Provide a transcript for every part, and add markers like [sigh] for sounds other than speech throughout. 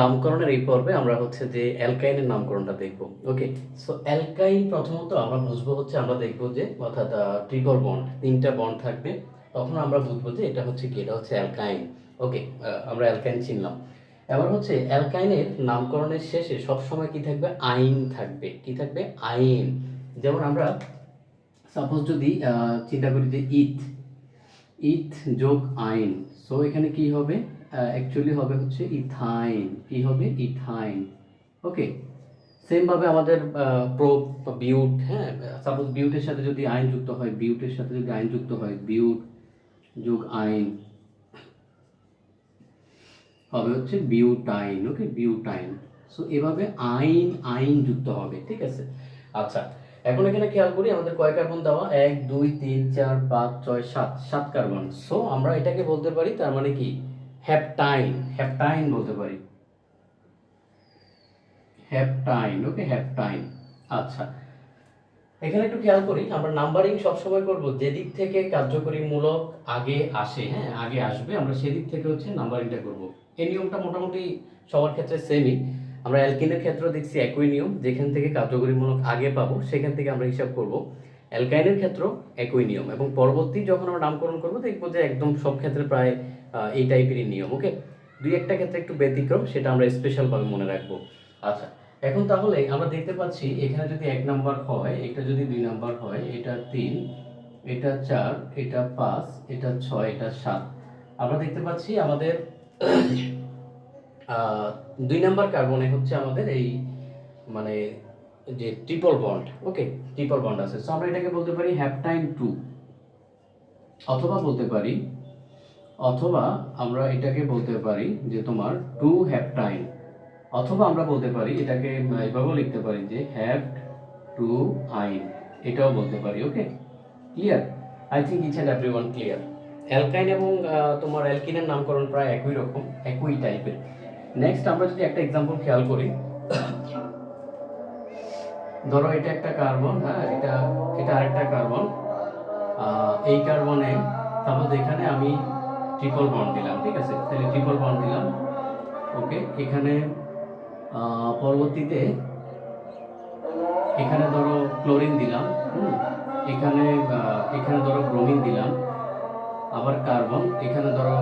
নামকরণের এই পর্বে আমরা হচ্ছে যে অ্যালকাইনের নামকরণটা দেখব। ওকে সো অ্যালকাইন প্রথমত আমরা বুঝব হচ্ছে, আমরা দেখব যে অর্থাৎ ট্রিপল বন্ড, তিনটা বন্ড থাকবে। তখন আমরা বুঝব যে এটা হচ্ছে কি, এটা হচ্ছে অ্যালকাইন। ওকে আমরা অ্যালকাইন চিনলাম। এবার হচ্ছে অ্যালকাইনের নামকরণের শেষে সবসময় কি থাকবে? আইন থাকবে। কি থাকবে? আইন। যেমন আমরা সাপোজ যদি চিন্তা করি যে ইথ ইথ যোগ আইন। সো এখানে কি হবে? অ্যাকচুয়ালি হবে হচ্ছে ইথাইন কি হবে ইথাইন ওকে সেম ভাবে আমাদের প্রো বিউট হ্যাঁ? সাপোজ বিউটের সাথে যদি আইন যুক্ত হয় বিউটের সাথে যদি আইন যুক্ত হয় বিউট যোগ আইন হবে হচ্ছে বিউটাইন ওকে বিউটাইন সো এভাবে আইন আইন যুক্ত হবে, ঠিক আছে? আচ্ছা এখন এখানে খেয়াল করি, আমাদের কয় কার্বন দেওয়া? এক, দুই, তিন, চার, পাঁচ, ছয়, সাত সাত কার্বন সো আমরা এটাকে বলতে পারি, তার মানে কি? হ্যাপটাইন হ্যাপটাইন বলতে পারি। হ্যাপটাইন ওকে হ্যাপটাইন আচ্ছা এখানে একটু খেয়াল করি, আমরা নাম্বারিং সবসময় করব, যেদিক থেকে কার্যকরীমূলক আগে আসে হ্যাঁ আগে আসবে, আমরা সেদিক থেকে হচ্ছে নাম্বারিংটা করব। এই নিয়মটা মোটামুটি সবার ক্ষেত্রে সেমই আমরা অ্যালকিনের ক্ষেত্রে দেখছি একই নিয়ম, যেখান থেকে কার্যকরীমূলক আগে পাবো, সেখান থেকে আমরা হিসাব করব। অ্যালকাইনের ক্ষেত্রেও একই নিয়ম এবং পরবর্তী যখন আমরা নামকরণ করব, দেখব যে একদম সব ক্ষেত্রে প্রায় এই টাইপেরই নিয়ম ওকে দুই একটা ক্ষেত্রে একটু ব্যতিক্রম, সেটা আমরা স্পেশালভাবে মনে রাখব। আচ্ছা এখন তাহলে আমরা দেখতে পাচ্ছি এখানে যদি এক নাম্বার হয়, এটা যদি দুই নাম্বার হয়, এটা তিন, এটা চার, এটা পাঁচ, এটা ছয়, এটা সাত। আমরা দেখতে পাচ্ছি আমাদের দুই নাম্বার কার্বনে হচ্ছে আমাদের এই মানে যে triple bond okay triple bond আছে। সো আমরা এটাকে বলতে পারি হ্যাপটাইন টু অথবা বলতে পারি, অথবা আমরা এটাকে বলতে পারি যে তোমার টু হ্যাপটাইন অথবা আমরা বলতে পারি এটাকে এভাবেও লিখতে পারি যে হ্যাভ টু আইন এটাও বলতে পারি okay clear I think each and every one clear alkyne এবং তোমার অ্যালকিনের নামকরণ প্রায় একই রকম, একই টাইপের নেক্সট আমরা যদি একটা এক্সাম্পল খেয়াল করি ধরো এটা একটা কার্বন হ্যাঁ এটা এটা আরেকটা কার্বন। এই কার্বনে সাপোজ এখানে আমি ট্রিপল বন্ড দিলাম, ঠিক আছে? তাহলে ট্রিপল বন্ড দিলাম। ওকে এখানে পরবর্তীতে এখানে ধরো ক্লোরিন দিলাম এখানে এখানে ধরো ব্রোমিন দিলাম, আবার কার্বন এখানে ধরো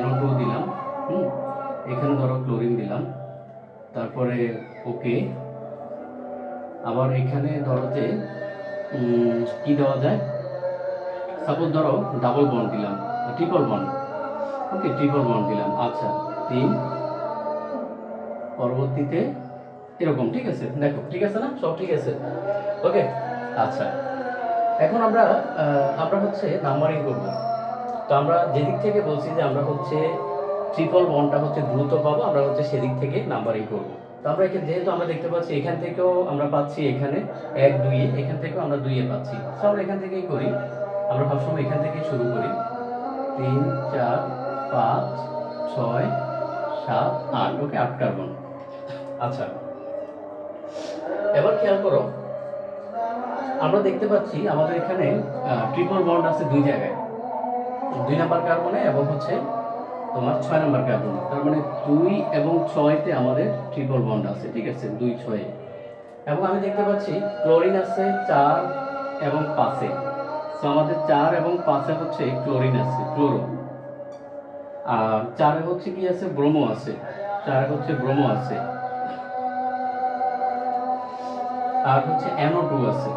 NO2 দিলাম এখানে ধরো ক্লোরিন দিলাম। তারপরে ওকে আবার এখানে ধরো যে কি দেওয়া যায়? সাপোজ ধরো ডাবল বন্ড দিলাম triple bond okay triple bond দিলাম। আচ্ছা তিন। পরবর্তীতে এরকম, ঠিক আছে? দেখো, ঠিক আছে না? সব ঠিক আছে। ওকে আচ্ছা। এখন আমরা আমরা হচ্ছে নাম্বারিং করব। তো আমরা যেদিক থেকে বলছি যে আমরা হচ্ছে ট্রিপল বন্ডটা হচ্ছে দ্রুত পাবো, আমরা হচ্ছে সেদিক থেকে নাম্বারিং করব। তো আমরা এখানে, যেহেতু আমরা দেখতে পাচ্ছি এখান থেকেও আমরা পাচ্ছি এখানে এক, দুই, এখান থেকেও আমরা দুইয়ে পাচ্ছি। আমরা এখান থেকেই করি। আমরা সবসময় এখান থেকেই শুরু করি। তিন, চার, পাঁচ, ছয়, সাত, আট। ওকে, আট কার্বন। আচ্ছা। এবার খেয়াল করো। আমরা দেখতে পাচ্ছি আমাদের এখানে ট্রিপল বন্ড আছে দুই জায়গায়। দুই নাম্বার কার্বনে এবং হচ্ছে তোমার ছয় নাম্বার কার্বনে তার মানে দুই এবং ছয়তে আমাদের ট্রিপল বন্ড আছে, ঠিক আছে? দুই, ছয়ে। এবং আমি দেখতে পাচ্ছি ক্লোরিন আছে চার এবং পাঁচে। আমাদের চার এবং পাঁচে হচ্ছে ক্লোরিন আছে ক্লোরো আর চারে হচ্ছে কি আছে? ব্রোমো আছে। চারে হচ্ছে ব্রোমো আছে। আর হচ্ছে NO2 টু আছে।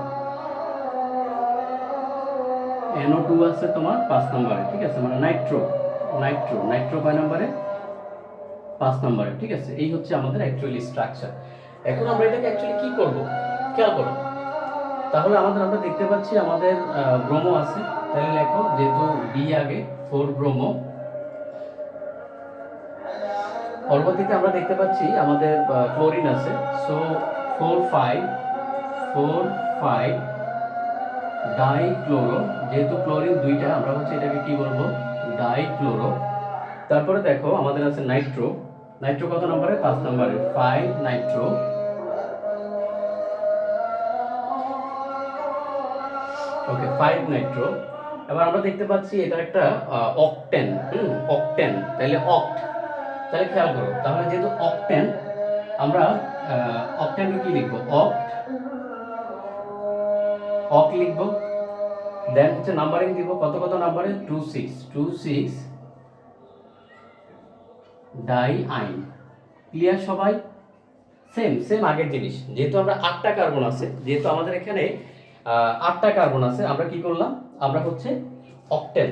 NO2 টু আছে তোমার পাঁচ নম্বরে, ঠিক আছে? মানে নাইট্রো। নাইট্রো নাইট্রো কয় নম্বরে? পাঁচ নম্বরে, ঠিক আছে? এই হচ্ছে আমাদের অ্যাকচুয়ালি স্ট্রাকচার এখন আমরা এটাকে অ্যাকচুয়ালি কি করব? খেয়াল করো। তাহলে আমাদের, আমরা দেখতে পাচ্ছি আমাদের ব্রোমো আছে। তাহলে লেখো, যেহেতু বি আগে ফোর ব্রোমো। পরবর্তীতে আমরা দেখতে পাচ্ছি আমাদের ক্লোরিন আছে। So four five four five dichloro যেহেতু ক্লোরিন দুইটা, আমরা হচ্ছে এটাকে কি বলব? ডাইক্লোরো তারপরে দেখো, আমাদের আছে নাইট্রো নাইট্রো কত নম্বরে? পাঁচ নম্বরে। Five nitro okay five nitro এবার আমরা দেখতে পাচ্ছি এটা একটা অকটেন হুম অকটেন তাহলে অক্ট তাহলে খেয়াল করো, তাহলে যেহেতু অকটেন আমরা অকটেনকে কি লিখব? অক্ট অক লিখব? দেন হচ্ছে নাম্বারিং দিব, কত কত নাম্বারে two six two six diyne clear সবাই? সেম সেম আগের জিনিস। যেহেতু আমরা আটটা কার্বন আছে, যেহেতু আমাদের এখানে আটটা কার্বন আছে, আমরা কি করলাম? আমরা হচ্ছে অকটেন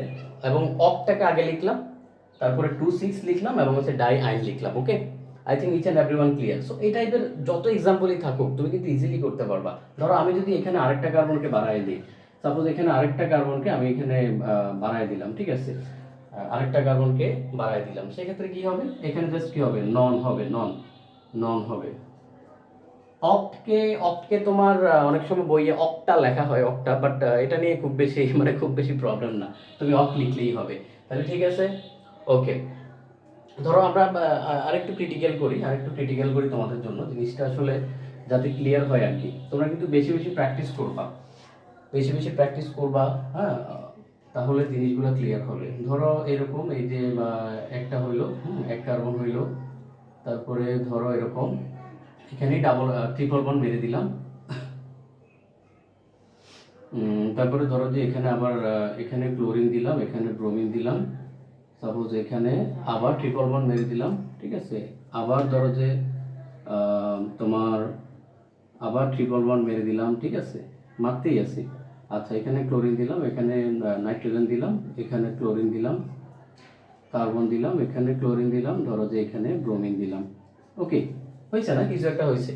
এবং অকটাকে আগে লিখলাম, তারপরে টু সিক্স লিখলাম এবং হচ্ছে ডাই আইন লিখলাম okay I think each and every one clear so এই টাইপের যত এক্সাম্পলই থাকুক, তুমি কিন্তু ইজিলি করতে পারবা। ধরো আমি যদি এখানে আরেকটা কার্বনকে বাড়াই দিই সাপোজ এখানে আরেকটা কার্বনকে আমি এখানে বাড়াই দিলাম, ঠিক আছে? আরেকটা কার্বনকে বাড়ায় দিলাম। সেক্ষেত্রে কি হবে? এখানে জাস্ট কি হবে? নন হবে নন নন হবে। অক্টকে অক্টকে তোমার অনেক সময় বইয়ে অক্টা লেখা হয় অক্টা বাট এটা নিয়ে খুব বেশি [laughs] মানে খুব বেশি প্রবলেম না। তুমি অক লিখলেই হবে। তাহলে ঠিক আছে? ওকে ধরো আমরা আরেকটু ক্রিটিক্যাল করি, আরেকটু ক্রিটিক্যাল করি তোমাদের জন্য। জিনিসটা আসলে যাতে ক্লিয়ার হয় আর কি। তোমরা কিন্তু বেশি বেশি প্র্যাকটিস করবা। বেশি বেশি প্র্যাকটিস করবা হ্যাঁ তাহলে জিনিসগুলো ক্লিয়ার হবে। ধরো এরকম এই যে একটা হইল এক কার্বন হইল, তারপরে ধরো এরকম এখানে ডাবল ট্রিপল বন্ড মেরে দিলাম। তারপরে ধরো যে এখানে আবার এখানে ক্লোরিন দিলাম, এখানে ব্রোমিন দিলাম। সাপোজ এখানে আবার ট্রিপল বন্ড মেরে দিলাম, ঠিক আছে? আবার ধরো যে তোমার আবার ট্রিপল বন্ড মেরে দিলাম, ঠিক আছে? মারতেই আছে। আচ্ছা এখানে ক্লোরিন দিলাম, এখানে নাইট্রোজেন দিলাম, এখানে ক্লোরিন দিলাম কার্বন দিলাম, এখানে ক্লোরিন দিলাম, ধরো যে এখানে ব্রোমিন দিলাম। ওকে হয়েছে না? কিছু একটা হয়েছে।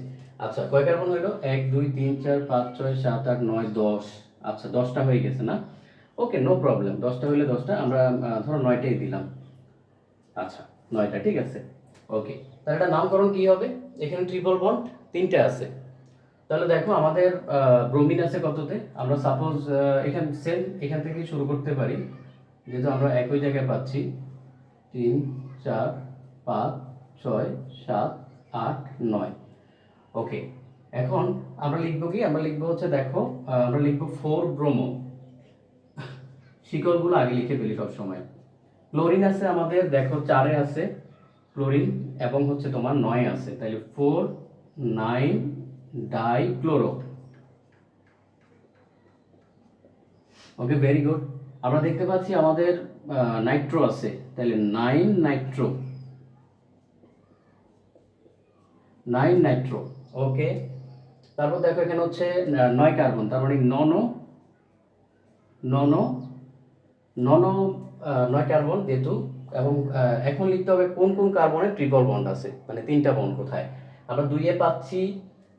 আচ্ছা কয় কার্বন হইল? এক, দুই, তিন, চার, পাঁচ, ছয়, সাত, আট, নয়, দশ। আচ্ছা দশটা হয়ে গেছে না? ওকে নো প্রবলেম দশটা হইলে দশটা, আমরা ধরো নয়টাই দিলাম। আচ্ছা নয়টা, ঠিক আছে। ওকে তাহলে এটা নামকরণ কি হবে? এখানে ট্রিপল বন্ড তিনটে আছে। তাহলে দেখো আমাদের ব্রোমিন আছে কততে? আমরা সাপোজ এখান সেম এখান থেকে শুরু করতে পারি। যেহেতু আমরা একই জায়গায় পাচ্ছি। তিন, চার, পাঁচ, ছয়, সাত, আট, নয়। ওকে এখন আমরা লিখব কি? আমরা লিখব হচ্ছে দেখো আমরা লিখব ফোর ব্রোমো শিকড়গুলো আগে লিখে ফেলি সবসময়। ক্লোরিন আছে আমাদের, দেখো চারে আছে। ক্লোরিন এবং হচ্ছে তোমার নয় আছে। তাহলে four nine dichloro okay very good আমরা দেখতে পাচ্ছি আমাদের নাইট্রো আছে। তাহলে nine nitro nine nitro okay তারপর দেখো এখানে হচ্ছে নয় কার্বন তার মানে ননো ননো ননো নয় কার্বন যেহেতু, এবং এখন লিখতে হবে কোন কোন কার্বনে ট্রিপল বন্ড আছে মানে তিনটা বন্ড কোথায়। আমরা দুইয়ে পাচ্ছি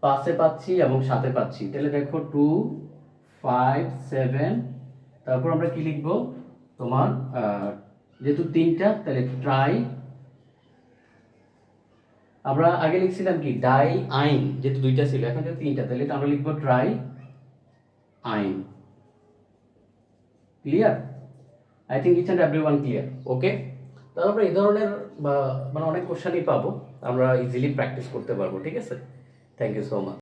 পাঁচে পাচ্ছি এবং সাথে পাচ্ছি। তাহলে দেখো টু ফাইভ সেভেন তারপর আমরা কি লিখব? তোমার যেহেতু তিনটা, তাহলে ট্রাই আমরা আগে লিখছিলাম কি? ডাই আইন, যেহেতু দুইটা ছিল, এখন যেহেতু তিনটা, তাহলে আমরা লিখব triyne. Clear I think each and every one clear okay তাহলে আমরা এই ধরনের, বা মানে অনেক কোশ্চেনই পাবো, আমরা ইজিলি প্র্যাকটিস করতে পারব, ঠিক আছে? Thank you so much.